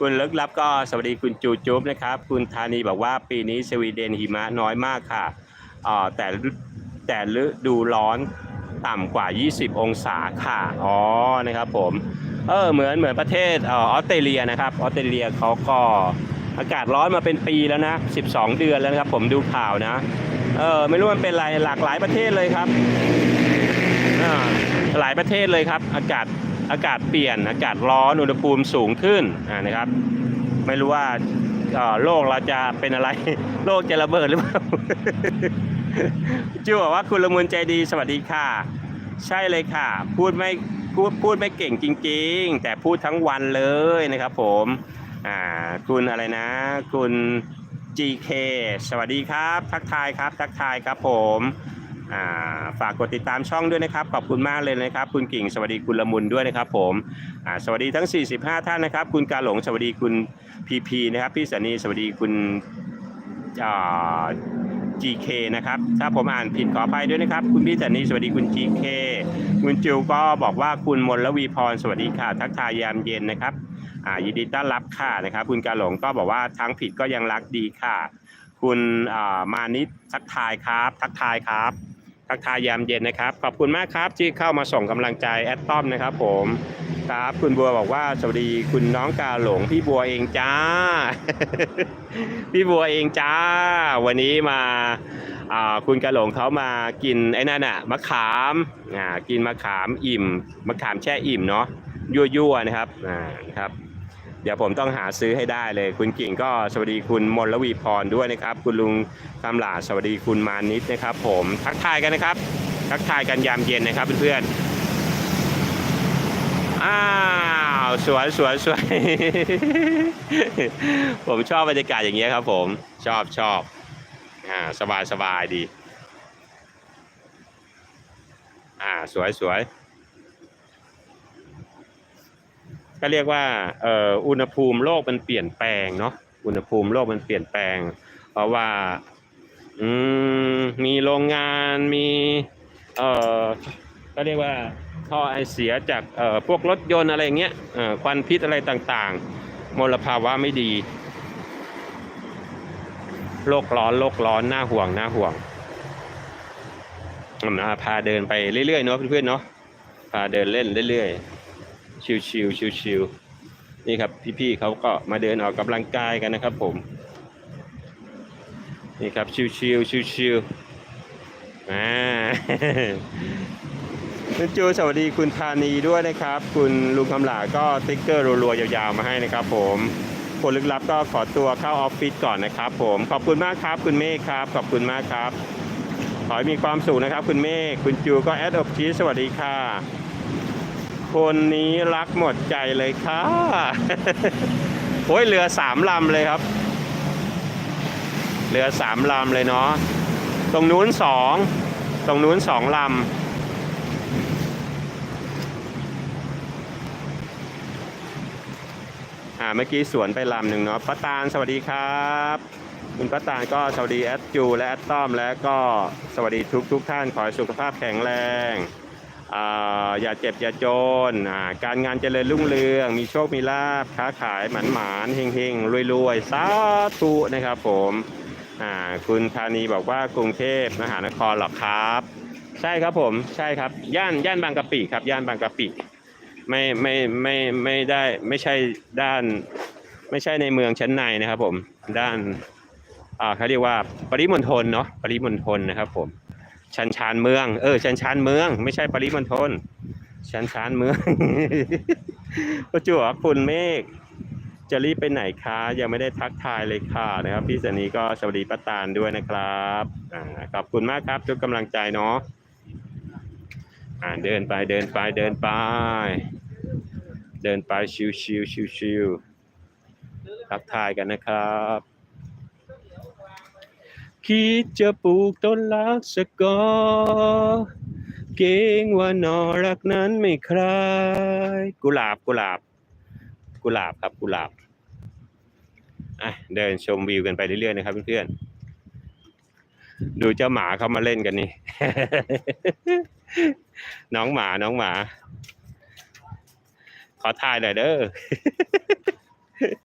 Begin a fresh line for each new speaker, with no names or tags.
คุณลึกลับก็สวัสดีคุณจูจุ๊บนะครับ คุณธานีบอกว่าปีนี้สวีเดนหิมะน้อยมากค่ะอ่าแต่แต่ฤดูร้อนต่ำกว่า 20 องศาค่ะ อ๋อ นะครับผม เออ เหมือนเหมือนประเทศออสเตรเลียนะครับ ออสเตรเลียเขาก็อากาศร้อนมาเป็นปีแล้วนะ 12 เดือนแล้วนะครับ ผมดูข่าวนะ เออ ไม่รู้มันเป็นอะไรหลากหลายประเทศเลยครับ หลายประเทศเลยครับ อากาศ อากาศเปลี่ยนอากาศร้อนอุณหภูมิสูงขึ้นนะครับ ไม่รู้ว่าโลกเราจะเป็นอะไร โลกจะระเบิดหรือเปล่าจูบอกว่าคุณละมุนใจดีสวัสดีค่ะ ใช่เลยค่ะ พูดไม่พูดพูดไม่เก่งจริง ๆ แต่พูดทั้งวันเลยนะครับ ผมอ่าคุณอะไรนะ คุณ GK สวัสดีครับ ทักทายครับ ทักทายครับผม ฝากกดติดตามช่องด้วยนะครับ ขอบคุณมากเลยนะครับ คุณกิ่งสวัสดีคุณละมุนด้วยนะครับ ผมสวัสดีทั้ง 45 ท่านนะครับ คุณกาหลงสวัสดีคุณพีพีนะครับพี่สันนีสวัสดีคุณอ่า GK นะครับ ถ้าผมอ่านผิดขออภัยด้วยนะครับ คุณพี่สันนีสวัสดีคุณ GK คุณจิวก็บอกว่าคุณมลวีพรสวัสดีค่ะ ทักทายยามเย็นนะครับยินดีต้อนรับค่ะนะครับ คุณกาหลงก็บอกว่าทั้งผิดก็ยังรักดีค่ะ คุณมานิดทักทายครับ ทักทายครับ ทักทายยามเย็นนะครับ ขอบคุณมากครับที่เข้ามาส่งกำลังใจแอดต้อมนะครับผมครับคุณบัวบอกว่าสวัสดีคุณน้องกาหลงพี่บัวเองจ้า พี่บัวเองจ้า วันนี้มาคุณกาหลงเขามากินไอ้นั่นอะมะขามกินมะขามอิ่มมะขามแช่อิ่มเนาะยั่วๆนะครับนะครับ เดี๋ยวผมต้องหาซื้อให้ได้เลย คุณกิ่งก็สวัสดีคุณมลวีพรด้วยนะครับ คุณลุงคำหลาสวัสดีคุณมานิดนะครับ ผมทักทายกันนะครับทักทายกันยามเย็นนะครับเพื่อนๆอ้าวสวยสวยสวยผมชอบบรรยากาศอย่างเงี้ยครับผมชอบชอบอ่าสบายสบายดี อ่าสวยสวย ก็เรียกว่าอ,อุณหภูมิโลกมันเปลี่ยนแปลงเนาะอุณหภูมิโลกมันเปลี่ยนแปลง เพราะว่ามมีโรงงานมีเอ่อก็เรียกว่าท่อไอเสียจากเอ่อพวกรถยนต์อะไรเงี้ยควันพิษอะไรต่างๆ มลภาวะไม่ดีโลกร้อนโลกร้อนน่าห่วงน่าห่วงนะพาเดินไปเรื่อยๆเนาะเพื่อนๆเนาะพาเดินเล่นเรื่อยๆ ชิวชิวชิวชิวๆนี่ครับพี่ๆเขาก็มาเดินออกกำลังกายกันนะครับผม นี่ครับชิวชิวชิวชิวอ่าคุณจูสวัสดีคุณธานีด้วยนะครับ คุณลุงคำหลาก็ติ๊กเกอร์รัวๆยาวๆมาให้นะครับผมคนลึกลับก็ขอตัวเข้าออฟฟิศก่อนนะครับผมขอบคุณมากครับ คุณเมฆครับ ขอบคุณมากครับ ขอให้มีความสุขนะครับ คุณเมฆคุณจูก็แอดอบชีสวัสดีค่ะ คนนี้รักหมดใจเลยค่ะโอ้ยเรือสามลำเลยครับ เรือสามลำเลยเนาะ ตรงนู้นสอง ตรงนู้นสองลำอ่าเมื่อกี้สวนไปลำหนึ่งเนาะป้าตาลสวัสดีครับคุณป้าตาลก็สวัสดีแอดจูและแอดต้อมและก็สวัสดีทุกทุกท่านขอให้สุขภาพแข็งแรง อย่าเจ็บอย่าจน การงานเจริญรุ่งเรือง มีโชคมีลาบค้าขายหมันหมานเฮงเฮงรวยรวยสาธุนะครับผมคุณธานีบอกว่ากรุงเทพมหานครหรอครับ ใช่ครับผมใช่ครับย่านย่านบางกะปิครับย่านบางกะปิไม่ไม่ไม่ไม่ได้ไม่ใช่ด้าน ไม่ใช่ในเมืองชั้นในนะครับผมด้านอ่าเขาเรียกว่าปริมณฑลเนาะปริมณฑลนะครับผม ชันชานเมือง เออ ชันชานเมือง ไม่ใช่ปริมณฑลชันชานเมืองประจวบคุณเมฆจะรีบไปไหนคะยังไม่ได้ทักทายเลยค่ะนะครับ พี่สนีก็สวัสดีป้าตาลด้วยนะครับอ่าขอบคุณมากครับทุกกำลังใจเนาะอ่าเดินไปเดินไปเดินไป เดินไปชิวชิวชิวชิวทักทายกันนะครับ คิดจะปลูกต้นรักสกอเก่งว่านอรักนั้นไม่คลายกุหลาบกุหลาบ กุหลาบครับกุหลาบอะเดินชมวิวกันไปเรื่อยๆนะครับเพื่อนๆดูเจ้าหมาเขามาเล่นกันนี่ น้องหมาน้องหมา ขอถ่ายหน่อยเด้อ